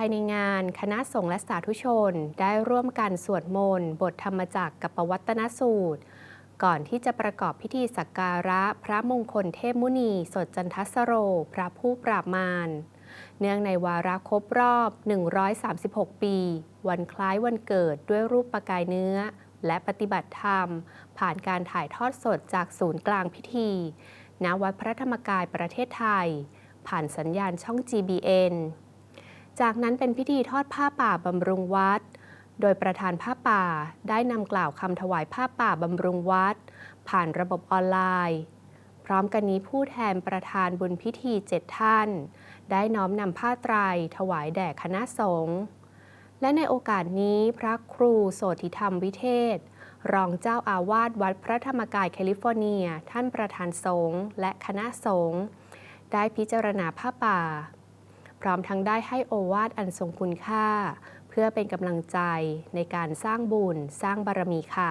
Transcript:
ภายในงานคณะสงฆ์และสาธุชนได้ร่วมกันสวดมนต์บทธรรมจักรกับปวัตนสูตร ก่อนที่จะประกอบพิธีสักการะพระมงคลเทพมุนี สดจันทสโร พระผู้ปราบมารเนื่องในวาระครบรอบ 136 ปี วันคล้ายวันเกิดด้วยรูปประกายเนื้อ และปฏิบัติธรรม ผ่านการถ่ายทอดสดจากศูนย์กลางพิธีณวัดพระธรรมกายประเทศไทย ผ่านสัญญาณช่อง GBN จากนั้นเป็นพิธีทอดผ้าป่าบำรุงวัด โดยประธานผ้าป่าได้นำกล่าวคำถวายผ้าป่าบำรุงวัด ผ่านระบบออนไลน์ พร้อมกันนี้ผู้แทนประธานบุญพิธีเจ็ดท่าน ได้น้อมนำผ้าไตรถวายแด่คณะสงฆ์และในโอกาสนี้พระครูโสธิธรรมวิเทศ รองเจ้าอาวาสวัดพระธรรมกายแคลิฟอร์เนีย ท่านประธานสงฆ์และคณะสงฆ์ได้พิจารณาผ้าป่า พร้อมทั้งได้ให้โอวาทอันทรงคุณค่า เพื่อเป็นกำลังใจในการสร้างบุญสร้างบารมีค่ะ